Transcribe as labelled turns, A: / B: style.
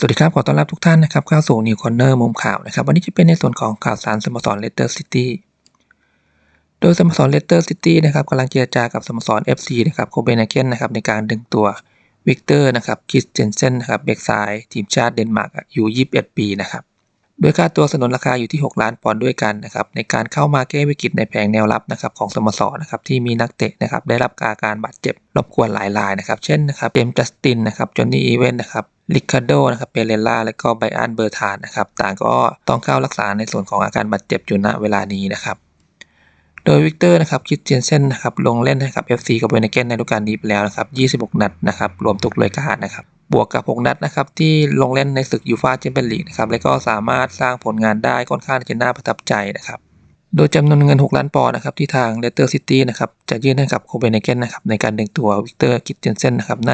A: สวัสดีครับ ขอต้อนรับทุกท่านนะครับเข้าสู่ New Corner มุมข่าวนะครับ วันนี้จะเป็นในส่วนของข่าวสารสโมสรเลสเตอร์ซิตี้ โดยสโมสรเลสเตอร์ซิตี้นะครับกำลังเจรจากับสโมสร FC นะครับโคเปนเฮเกนนะครับในการดึงตัววิกเตอร์นะครับคิสเจนเซนนะครับเบกซายทีมชาติเดนมาร์กอายุ21 ปีนะครับ โดยค่าตัวสนนราคาอยู่ที่ 6 ล้านปอนด์ด้วยกันนะครับในการเข้ามาแก้วิกฤตในแผงแนวรับนะครับของสโมสรนะครับที่มีนักเตะนะครับได้รับอาการบาดเจ็บรบกวนหลายรายนะครับเช่นนะครับเจมส์จัสตินนะครับจอห์นนี่อีเวนนะครับลิคาโดนะครับเปเรล่าและก็ไบอันเบอร์ธานนะครับต่างก็ต้องเข้ารักษาในส่วนของอาการบาดเจ็บอยู่ณเวลานี้นะครับโดยวิกเตอร์นะครับคิดเจนเซนนะครับลงเล่นให้กับ FC กับเวเนเกนในฤดูกาลนี้ไปแล้วนะครับ 26 นัดนะครับ รวมทุกรายการนะครับ บวกกับ 6 นัดนะครับที่ลงเล่นในศึกยูฟ่าแชมเปี้ยนลีกนะครับและก็สามารถสร้างผลงานได้ค่อนข้างจะน่าประทับใจนะครับโดยจำนวนเงิน 6 ล้านปอนด์นะครับที่ทางเลสเตอร์ซิตี้นะครับจะยื่นให้กับโคเปนเฮเกนนะครับในการดึงตัววิกเตอร์คิตเจนเซนนะครับน่า